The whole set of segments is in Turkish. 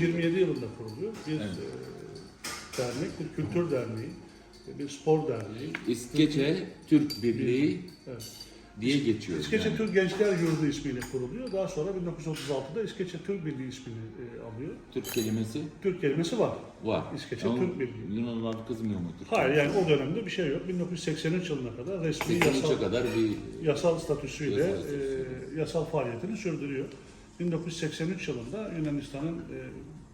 1927 yılında kuruluyor. Bir Evet. e, dernek, bir kültür derneği, bir spor derneği. İskeçe Türk Birliği Evet. diye geçiyor. İskeçe yani. Türk Gençler Yurdu ismiyle kuruluyor. Daha sonra 1936'da İskeçe Türk Birliği ismini e, alıyor. Türk kelimesi Türk kelimesi var. var. İskeçe Ama Türk Birliği. Yunanlılar kızmıyor mu Türk? Hayır yani o dönemde bir şey yok. 1983 yılına kadar resmi 83'e yasal, kadar bir yasal statüsüyle Yasal statüsü. e, yasal faaliyetini sürdürüyor. 1983 yılında Yunanistan'ın e,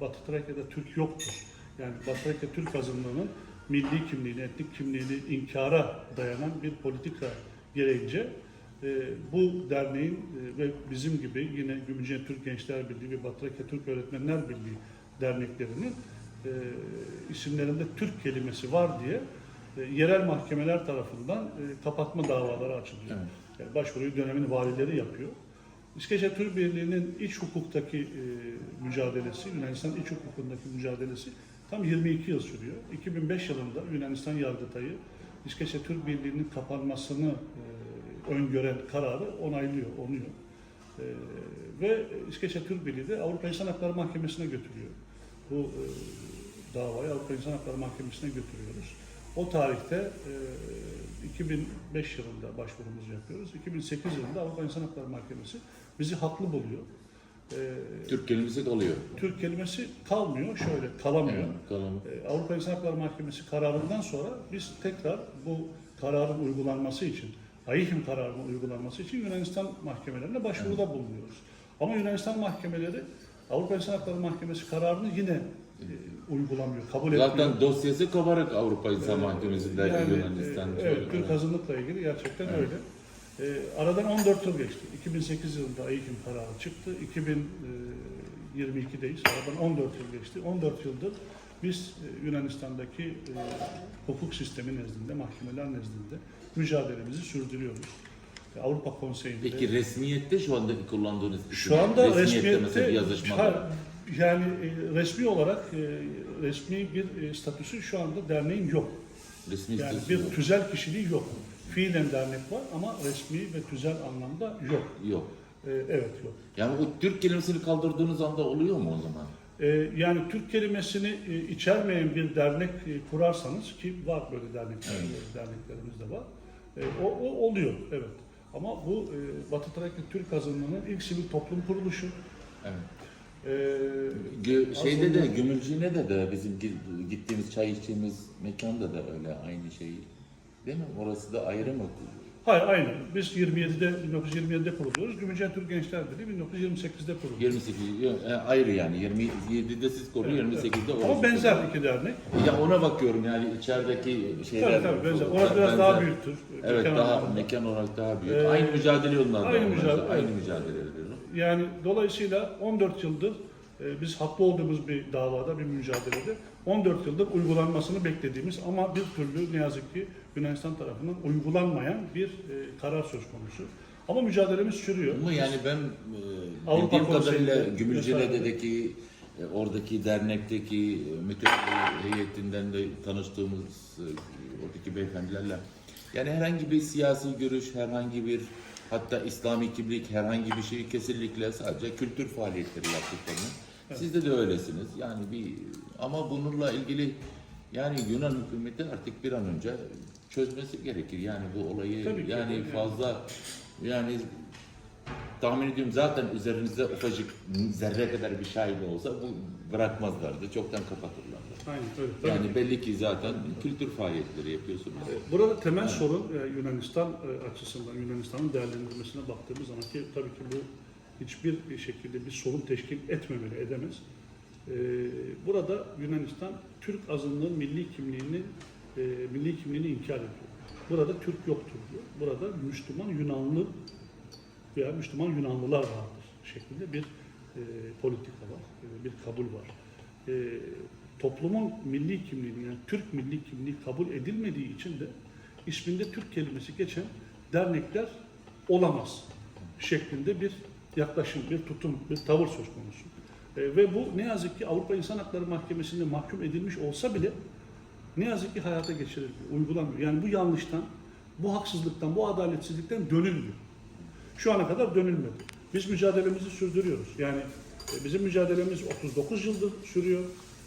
Batı Trakya'da Türk yoktur. Yani Batı Trakya Türk azınlığının milli kimliğini, etnik kimliğini inkara dayanan bir politika gereğince e, bu derneğin e, ve bizim gibi yine Gümrüce Türk Gençler Birliği ve Batı Trakya Türk Öğretmenler Birliği derneklerinin e, isimlerinde Türk kelimesi var diye e, yerel mahkemeler tarafından e, kapatma davaları açılıyor. Evet. Yani başvuruyu dönemin valileri yapıyor. İskeçe Türk Birliği'nin iç hukuktaki e, mücadelesi, Yunanistan iç hukukundaki mücadelesi tam 22 yıl sürüyor. 2005 yılında Yunanistan Yargıtayı İskeçe Türk Birliği'nin kapanmasını e, öngören kararı onaylıyor, onuyor. E, ve İskeçe Türk Birliği de Avrupa İnsan Hakları Mahkemesi'ne götürüyor. Bu e, davayı Avrupa İnsan Hakları Mahkemesi'ne götürüyoruz. O tarihte e, 2005 yılında başvurumuzu yapıyoruz. 2008 yılında Avrupa İnsan Hakları Mahkemesi bizi haklı buluyor. E, Türk kelimesi kalıyor. Türk kelimesi kalmıyor, şöyle kalamıyor. Evet, kalalım. E, Avrupa İnsan Hakları Mahkemesi kararından sonra biz tekrar bu kararın uygulanması için, AİHM kararının uygulanması için Yunanistan mahkemelerine başvuruda bulunuyoruz. Ama Yunanistan mahkemeleri Avrupa İnsan Hakları Mahkemesi kararını yine uygulamıyor, kabul etmiyor. Zaten dosyası kabarık Avrupa İnsan Mahkemesi'nde yani, Yunanistan. e, Evet, Türk azınlıkla ilgili gerçekten Evet. öyle. E, aradan 14 yıl geçti. 2008 yılında AİHM kararı çıktı. 2022'deyiz. Aradan 14 yıl geçti. 14 yıldır biz e, Yunanistan'daki e, hukuk sistemi nezdinde, mahkemeler nezdinde mücadelemizi sürdürüyoruz. E, Avrupa Konseyi'nde... Peki resmiyette şu andaki kullandığınız? Şu anda resmiyette resmiyette mesela bir yazışma Ha, var. Yani e, resmi olarak e, resmi bir e, statüsü şu anda derneğin yok. Resmi Yani bir tüzel kişiliği yok. Fiilen dernek var ama resmi ve tüzel anlamda yok. yok. Ee, evet yok. Yani o Türk kelimesini kaldırdığınız anda oluyor mu o zaman? Ee, yani Türk kelimesini içermeyen bir dernek kurarsanız ki var böyle dernekler, derneklerimiz de var. E, o, o oluyor evet. Ama bu e, Batı Trakya Türk azınlığının ilk sivil toplum kuruluşu. Evet. E, Gö- şeyde de Aslında- Gümülcine'de de bizim gi- gittiğimiz çay içtiğimiz mekanda da öyle aynı şey. Değil mi? Orası da ayrı mı? hayır aynı. Biz 27'de 1927'de kuruluyoruz. Gümrüce Türk Gençler Birliği 1928'de kuruluyor. 28 yok, e, ayrı yani 27'de siz kuruluyor, Evet, 28'de orası. Ama benzer iki dernek. Ya ona bakıyorum yani içerideki şeyler. Tabii tabii benzer. Orası biraz daha büyüktür. Evet Mekan daha anlamında. mekan olarak daha büyük. Ee, aynı mücadele onlarla. aynı onlar. mücadele, Aynı evet. mücadele. Yani dolayısıyla 14 yıldır e, biz haklı olduğumuz bir davada, bir mücadelede 14 yıldır uygulanmasını beklediğimiz ama bir türlü ne yazık ki Yunanistan tarafından uygulanmayan bir e, karar söz konusu. Ama mücadelemiz sürüyor. Ama yani ben e, Avrupa bildiğim kadarıyla Gümülcine'deki e, oradaki dernekteki e, müdür heyetinden de tanıştığımız e, oradaki beyefendilerle yani herhangi bir siyasi görüş, herhangi bir hatta İslami kimlik, herhangi bir şey kesinlikle sadece kültür faaliyetleri yaptıklarını. Sizde de öylesiniz. Yani bir ama bununla ilgili yani Yunan hükümeti artık bir an önce çözmesi gerekir. Yani bu olayı Tabii ki, yani yani. fazla yani tahmin ediyorum zaten üzerinizde ufacık zerre kadar bir şaibe olsa bu bırakmazlardı. Çoktan kapatırlardı. Aynen öyle. Tabii Yani belli ki zaten kültür faaliyetleri yapıyorsunuz. E, Burada temel sorun e, Yunanistan e, açısından, Yunanistan'ın değerlendirmesine baktığımız zaman ki tabii ki bu hiçbir şekilde bir sorun teşkil etmemeli, edemez. Burada Yunanistan Türk azınlığın milli kimliğini milli kimliğini inkar ediyor. Burada Türk yoktur diyor. Burada Müslüman Yunanlı veya Müslüman Yunanlılar vardır şeklinde bir e, politika var, e, bir kabul var. E, toplumun milli kimliğini yani Türk milli kimliği kabul edilmediği için de isminde Türk kelimesi geçen dernekler olamaz şeklinde bir yaklaşım, bir tutum, bir tavır söz konusu. E, ve bu ne yazık ki Avrupa İnsan Hakları Mahkemesi'nde mahkum edilmiş olsa bile ne yazık ki hayata geçirilmiyor, uygulanmıyor. Yani bu yanlıştan, bu haksızlıktan, bu adaletsizlikten dönülmüyor. Şu ana kadar dönülmedi. Biz mücadelemizi sürdürüyoruz. Yani E, Bizim mücadelemiz 39 yıldır sürüyor.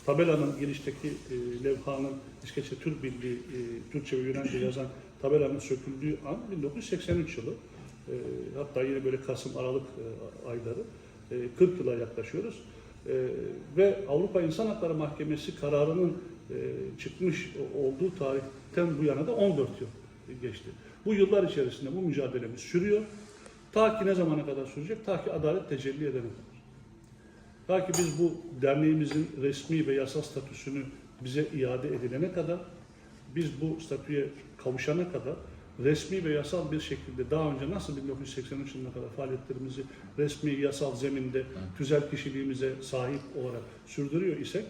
Tabelanın girişteki e, levhanın İskeçe Türk Birliği e, Türkçe ve Yunanca yazan tabelanın söküldüğü an 1983 yılı. E, hatta yine böyle Kasım Aralık e, ayları. E, 40 yıla yaklaşıyoruz. E, ve Avrupa İnsan Hakları Mahkemesi kararının e, çıkmış olduğu tarihten bu yana da 14 yıl geçti. Bu yıllar içerisinde bu mücadelemiz sürüyor. Ta ki ne zamana kadar sürecek? Ta ki adalet tecelli edene kadar. Ta ki biz bu derneğimizin resmi ve yasal statüsünü bize iade edilene kadar, biz bu statüye kavuşana kadar resmi ve yasal bir şekilde daha önce nasıl 1983 yılına kadar faaliyetlerimizi resmi yasal zeminde tüzel kişiliğimize sahip olarak sürdürüyor isek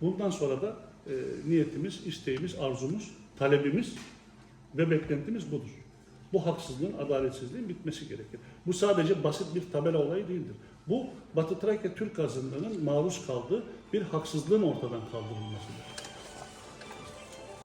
bundan sonra da e, niyetimiz, isteğimiz, arzumuz, talebimiz ve beklentimiz budur. Bu haksızlığın, adaletsizliğin bitmesi gerekir. Bu sadece basit bir tabela olayı değildir. Bu Batı Trakya Türk azınlığının maruz kaldığı bir haksızlığın ortadan kaldırılmasıdır.